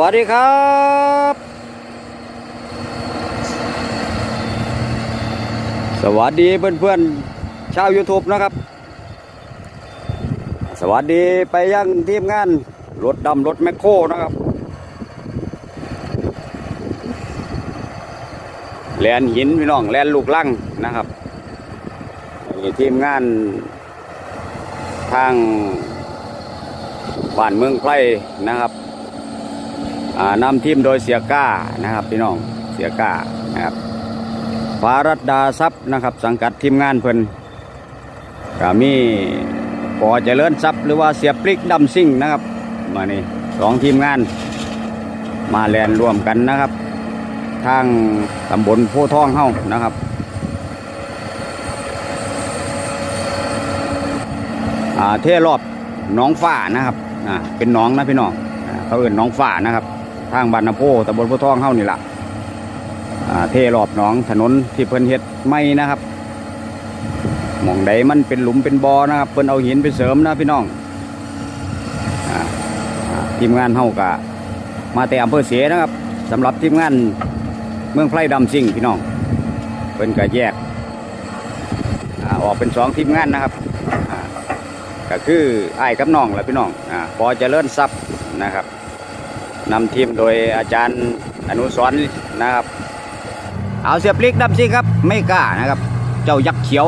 วัสดีครับ สวัสดีเพื่อนๆชาว YouTube นะครับ สวัสดีไปยังทีมงานรถดำรถแมคโครนะครับ แลนหินพี่น้องแลนลูกลังนะครับทีมงานทางบ้านเมืองไพรนะครับ นำทีมโดยเสียก้านะครับพี่น้องเสียก้านะครับฟารัตดาทรัพย์นะครับสังกัดทีมงานเพิ่นก็มีปอเจริญทรัพย์หรือว่าเสียปลิกดำซิ่งนะครับมานี่สองทีมงาน มาแลนร่วมกันนะครับ ทางตำบลโพทองเฮานะครับเทรอบน้องฝ้านะครับอ่าเป็นน้องนะพี่น้องเขาเอื่นน้องฝ้านะครับ ทางบ้านนาโพตำบลพธิ์ทองเฮานี่ล่ะอ่าเทรอบหน้องถนนที่เพิ่นเฮ็ดไม่นะครับหมองใดมันเป็นหลุมเป็นบ่อนะครับเพิ่นเอาหินไปเสริมนะพี่น้องอทีมงานเฮากะมาแต่อำเภอเสียนะครับสำหรับทีมงานเมืองไพร่ดำซิ่งพี่น้องเพิ่นก็แยกออกเป็นสองทีมงานนะครับก็คือไอ้กับน้องแหละพี่น้องอ่าพอเจริญทรัพย์นะครับ นำทีมโดยอาจารย์อนุสรณ์นะครับ เอาเสียบลิกดำซิครับ ไม่กล้านะครับ เจ้ายักษ์เขียว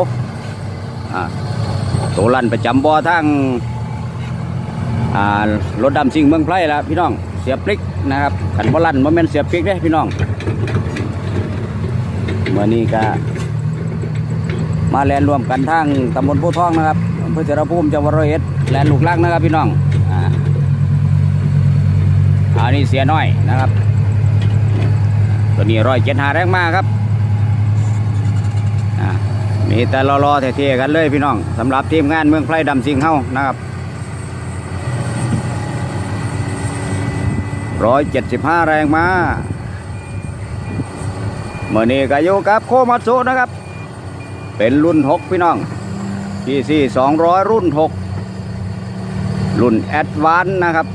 โตลันประจำบ่อทั้งรถดำซิ่งเมืองไพร่ละพี่น้องเสียบลิกนะครับขันบ่ลันบ่แม่นเสียบลิกเด้พี่น้องเมื่อนี้ก็มาแลนรวมกันทั้งตำบลโพธิ์ทองนะครับอำเภอเสรภูมิจังหวัดร้อยเอ็ดแลนลูกลักนะครับพี่น้อง อันนี้เสียน้อยนะครับ ตัวนี้ร้อยเจ็ดหาแรงมากครับมีแต่รอๆเท่ๆกันเลยพี่น้องสำหรับทีมงานเมืองไพร่ดำสิงเฮานะครับร้อยเจ็ดสิบห้าแรงมาเมื่อนี้ก็อยู่กับโคมัตสุนะครับ เป็นรุ่นหกพี่น้องพีซีสองร้อยรุ่นหกรุ่นแอดวานนะครับ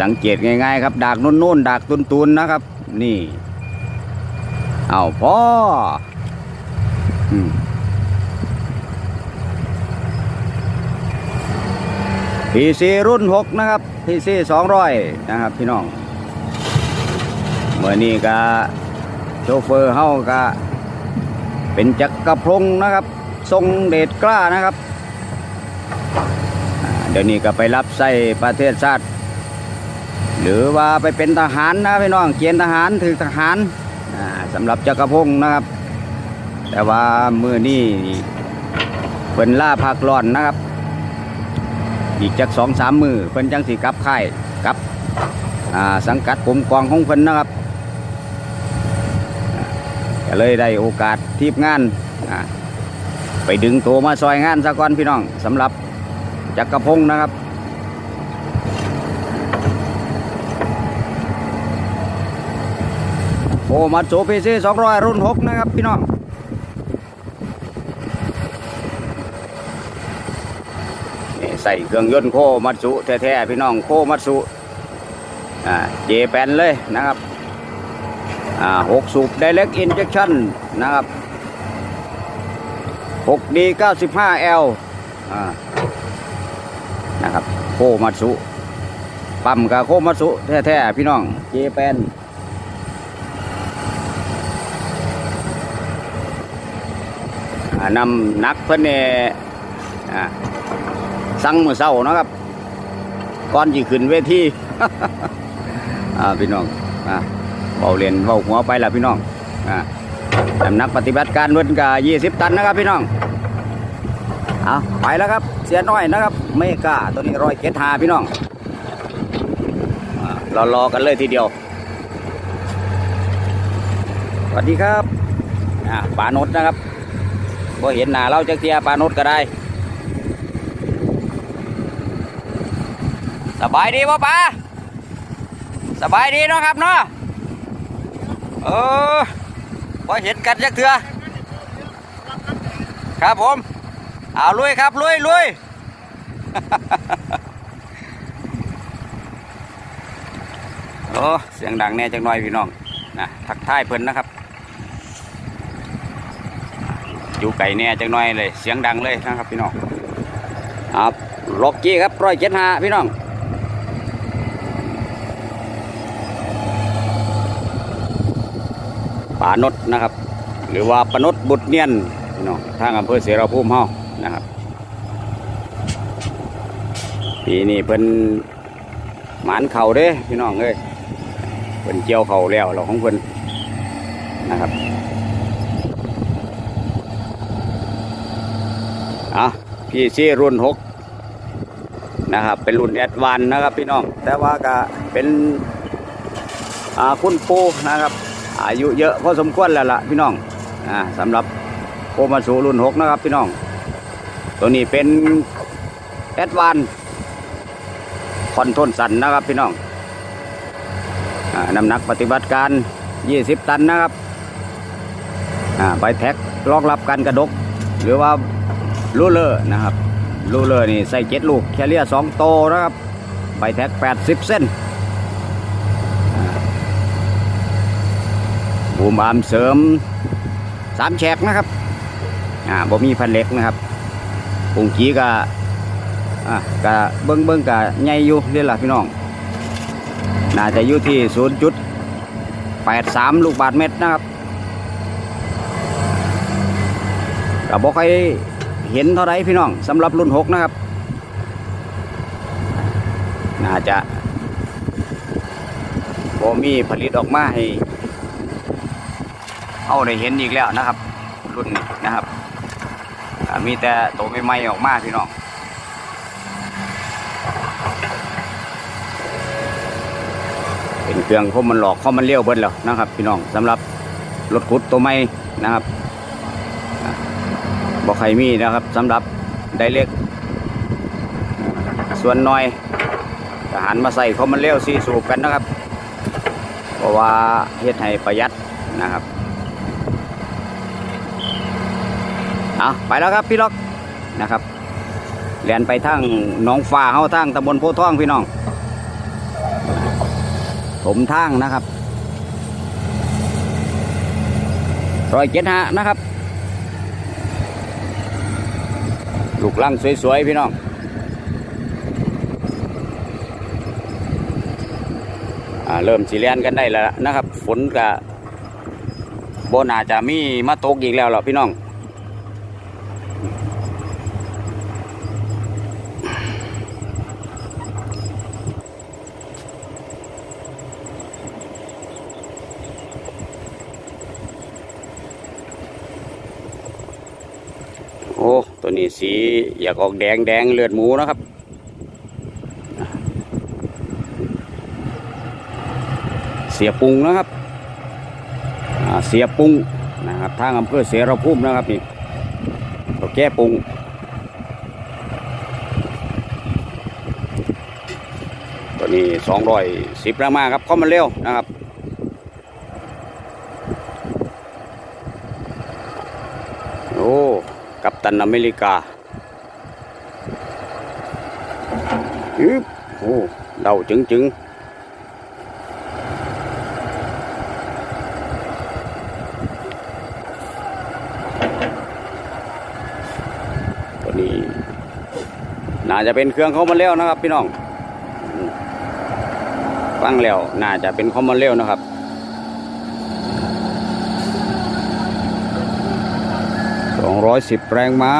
สังเกตง่ายๆครับดากนุ่นๆดากตุนๆนะครับ นี่ เอาพ่อพีซีรุ่นหกนะครับพีซีสองร้อยนะครับ พี่น้องเมื่อนี้ก็โชเฟอร์เฮาก็เป็นจักรพงนะครับ ทรงเดชกล้านะครับ เดี๋ยวนี้ก็ไปรับใส่ประเทศชาติ หรือว่าไปเป็นทหารนะพี่น้องเกณฑ์ทหารถือทหารอ่าสำหรับจักรพงศ์นะครับ แต่ว่ามือนี้เป็นล่าพักร้อนนะครับ อีกจากสองสามมือเพิ่นจังสีกลับค่ายกลับสังกัดกรมกองของเพิ่นนะครับก็เลยได้โอกาสทีมงาน ไปดึงตัวมาซอยงานซะก่อนพี่น้องสำหรับ จักรพงศ์นะครับ โอ้มัตสูพีซีสองร้อยรุ่นหกนะครับพี่น้องใส่เครื่องยนต์โคมัตสุแท้ๆพี่น้องโคมัตสุอ่าเจแปนเลยนะครับอ่าหกสูบ direct injection นะครับหกดีเก้าสิบห้า L อ่า โคมัตสุปั๊มกับโคมัตสุแท้ๆพี่น้องเจแปนนำนักเพิ่นเนี่ยสั่งมือเศร้านะครับก่อนที่ขึ้นเวทีพี่น้องเบาเรียนเบาหัวไปละพี่น้องอนำนักปฏิบัติการเพิ่นกับยี่สิบตันนะครับพี่น้อง เอาไปแล้วครับ เสียน้อยนะครับ เมกาตัวนี้ร้อยเจ็ดหาพี่น้องรอรอๆกันเลยทีเดียว สวัสดีครับอ่าปานดนะครับพอเห็นหนาเราจักเทียปานดก็ได้ สบายดีป่ะป้าสบายดีเนาะครับเนาะเออพอเห็นกันจักเถื่อครับผม เอาลุยครับลุยลุยโอ้เสียงดังแน่จังหน่อยพี่น้องนะทักทายเพิ่นนะครับอยู่ไก่แน่จังหน่อยเลย เสียงดังเลยนะครับพี่น้องครับล็อกกี้ครับร้อยเจ็ดห้าพี่น้องป่านดนะครับ หรือว่าปนดบุตรเนียนพี่น้องทางอำเภอเสรภูมิเฮา นะครับ ปีนี้เพิ่นหมานเข่าเด้พี่น้องเอ้ยเพิ่นเกี่ยวเข่าแล้วเราของเพิ่นนะครับอะพี่ซีรุ่นหกนะครับ เป็นรุ่นแอดวานนะครับ พี่น้อง แต่ว่าก็เป็นอ่าคุณปูนะครับ อายุเยอะพอสมควรแล้วล่ะพี่น้องอ่าสำหรับโคมาสูรุ่นหกนะครับ พี่น้อง ตัวนี้เป็นแอดวานคอนโทนสันนะครับพี่น้องอน้ำหนักปฏิบัติการ 20 ตันนะครับใบแท็กรองรับการกระดก หรือว่าลูเลอร์นะครับลูเลอร์นี่ใส่เจ็ดลูกแคเรียสองโตนะครับใบแท็ก 80 เส้นบูมอามเสริมสามแฉกนะครับอ่าบ่มีพันเหล็กนะครับุงกี้ก็อะกะเบิ้งเบิ้งกะใหญ่อยู่เรียล่ะพี่น้อง น่าจะอยู่ที่0.83ลูกบาทเมตรนะครับกะบอกใครเห็นเท่าไรพี่น้องสำหรับรุ่น6นะครับ น่าจะบ่มีผลิตออกมาให้ เอาได้เห็นอีกแล้วนะครับ รุ่นนี้นะครับ มีแต่ตัวใหม่ๆออกมาพี่น้องเป็นเครื่องเพรามันหลอกเขามันเลี้ยวเบิ้ลแล้วนะครับ พี่น้องสำหรับรถขุดตัวใหม่นะครับบอกใครมีนะครับสำหรับไดเล็ก ส่วนน้อยทหารมาใส่เขามันเลี้ยวซีสูบกันนะครับ เพราะว่าเฮ็ดให้ประหยัดนะครับ เอาไปแล้วครับพี่ล็อกนะครับเรียนไปทางหนองฟ้าเฮาทางตำบลโพธิ์ทองพี่น้องถมทางนะครับร้อยเจ็ดหานะครับ ลูกลังสวย ๆ พี่น้องเริ่มสีเลียนกันได้แล้วนะครับ ฝนกับโบนาจะมีมาตกอีกแล้วหรอพี่น้อง โอ้ ตัวนี้สี อยากออกแดงแดงเลือดหมูนะครับเสียปรุงนะครับเสียปรุงนะครับทางอำเภอเสรภูมินะครับนี่ตัวแก้ปรุงตัวนี้สองร้อยสิบรงมาครับเข้ามาเร็วนะครับโอ้กัปตันอเมริกา อึบโอ้เดาจึงจึงตัวนี้ น่าจะเป็นเครื่องเขามาเร็วนะครับพี่น้อง ฟังแล้ว น่าจะเป็นคอมมอนเร็วนะครับสองร้อยสิบแรงม้า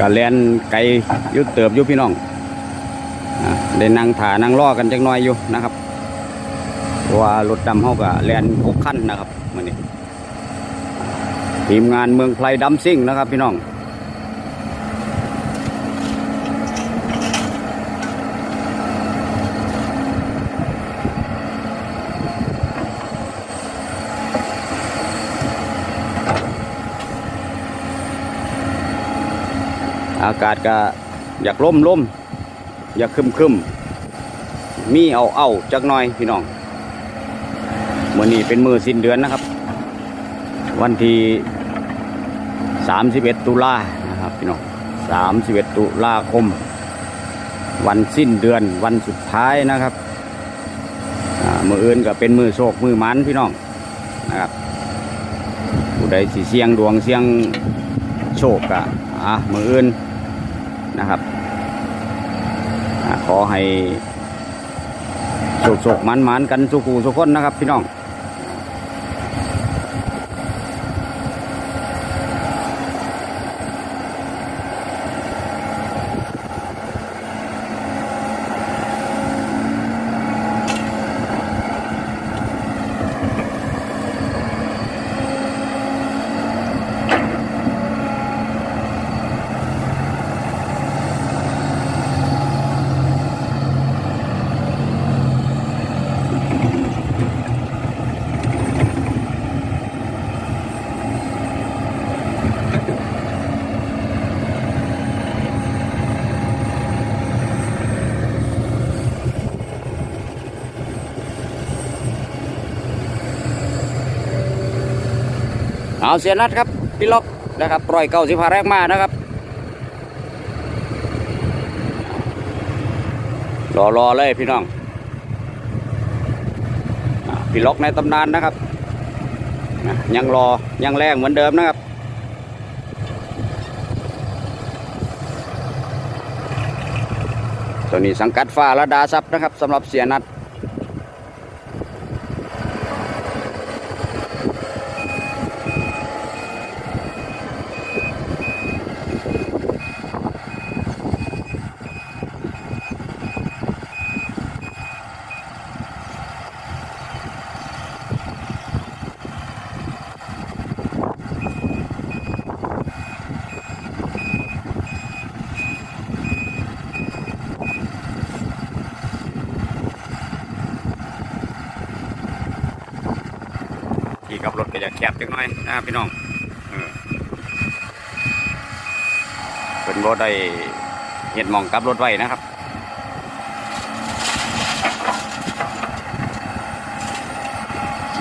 กะเลนไกลยุดเติบยุพี่น้องอะได้นั่งถ่านั่งล่อกันจักหน่อยอยู่นะครับว่ารถดำเขากะแลนหกขั้นนะครับมันนี้ทีมงานเมืองไพรดัมซิ่งนะครับพี่น้อง อากาศก็อยากร่มร่มอยากคึมคึมมีเอาเอาจักหน่อยพี่น้องมื่อนี้เป็นมือสิ้นเดือนนะครับ วันที่ 31 ตุลานะครับพี่น้อง31 ตุลาคม วันสิ้นเดือนวันสุดท้ายนะครับมืออื่นก็เป็นมือโชคมือมันพี่น้องนะครับผู้ใดสิเสียงดวงเสียงโชคกะอะมืออื่น นะครับขอให้โชคโชคมันมันๆกันสุขูสุขคนนะครับ พี่น้อง เอาเสียนัดครับพี่ล็อกนะครับปล่อยเก้าสิบห้าแรกมานะครับรอรอเลยพี่น้องพี่ล็อกในตำนานนะครับยังรอยังแรงเหมือนเดิมนะครับตัวนี้สังกัดฟ้าระดาซับนะครับสำหรับเสียนัด แคบจังหน่อยนะครับพี่น้องเป็นรถได้เห็ดมองกับรถไว้นะครับ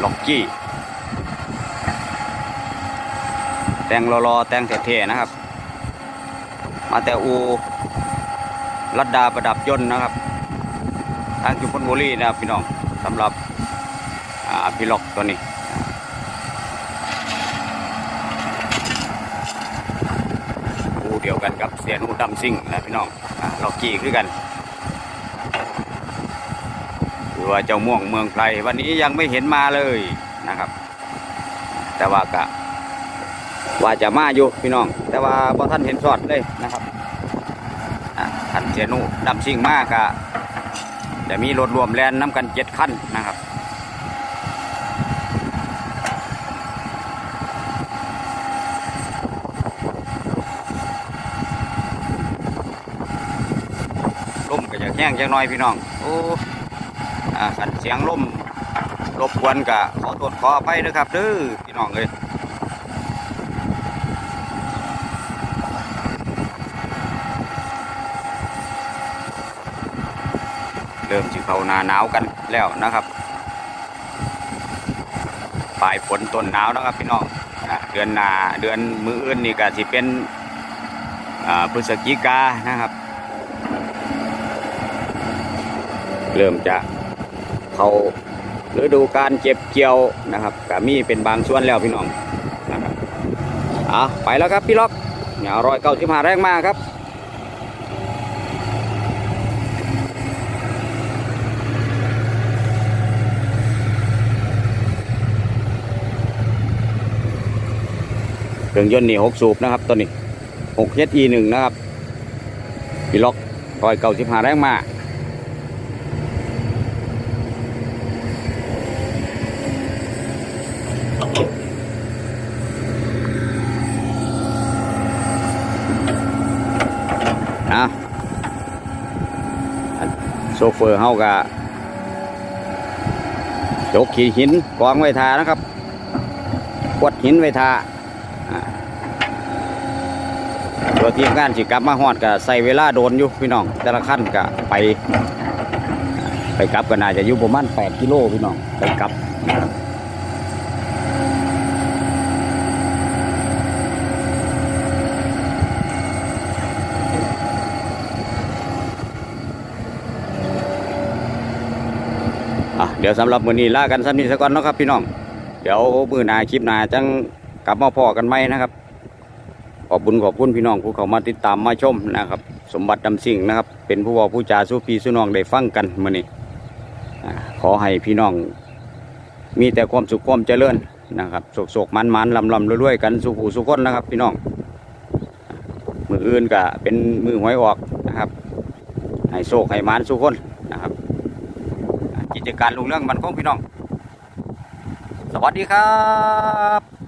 ล็อกกี้ แต่งรอๆแต่งเท่ๆนะครับ มาแต่อูรัดดาประดับยนต์นะครับ ทางจุพลบุรีนะครับพี่น้องสำหรับอาพี่ล็อกตัวนี้ คู่ เดียวกันกับเสียนูดำซิ่งนะพี่น้องอ่าล็อกกี้คือกันหรือว่าเจ้าม่วงเมืองไพรวันนี้ยังไม่เห็นมาเลยนะครับ แต่ว่ากะว่าจะมาอยู่พี่น้อง แต่ว่าพอท่านเห็นสอดเลยนะครับท่านเสียนูดำซิ่งมากกะจะมีรถรวมแลนน้ำกันเจ็ดขั้นนะครับ ลมก็จะ แห้งจังน้อยพี่น้องโอ้อ่าขันเสียงล่มรบกวนกะขอตรวจขอไปนะครับเด้อพี่น้องเลยเริ่มจะเขานาหนาวกันแล้วนะครับปลายฝนต้นหนาวนะครับพี่น้องเดือนหนาเดือนมืออื่นนี่ก็สิเป็นอ่าพฤศจิกานะครับ เริ่มจะเขาฤดูการเก็บเกี่ยวนะครับก็มีเป็นบางส่วนแล้วพี่น้องนะครับอะไปแล้วครับพี่ล็อกเนี่ยรอยเก้าสิบห้าแรงมากครับเครื่องยนต์นี่หกสูบนะครับตัวนี้หกเอสอีหนึ่งนะครับพี่ล็อกรอยเก้าสิบห้าแรงมาก นะอัน โซเฟอร์เฮากะยกขีดหินกองไว้ทานะครับกวดหินไว้ทาอ่าตัวทีมงานสิกลับมาหอดกะใส่เวลาโดนอยู่พี่น้อง แต่ละขั้นกะไป ไปกลับกันอาจะอยู่ประมาณ8กิโลพี่น้องไปกลับนะครับ เดี๋ยวสำหรับมือนี้ลากันซ้ำนี้ซะก่อนเนาะครับพี่น้อง เดี๋ยวมือนาคลิปนาจังกลับมาพอกันใหมนะครับ ขอบคุญขอบคุณพี่น้องผู้เขามาติดตามมาชมนะครับ สมบัติดำสิ่งนะครับ เป็นผู้เว่าผู้จาสู้พี่สู้น้องได้ฟังกันมือนี้ขอให้พี่น้อง มีแต่ความสุขความเจริญนะครับโศกๆมันๆลำๆรวยๆกันสุขูสุขคนนะครับ พี่น้อง มืออื่นก็เป็นมือหวยออกนะครับให้โชคให้มานสุขคน กิจการลุงเรื่องมันของพี่น้อง สวัสดีครับ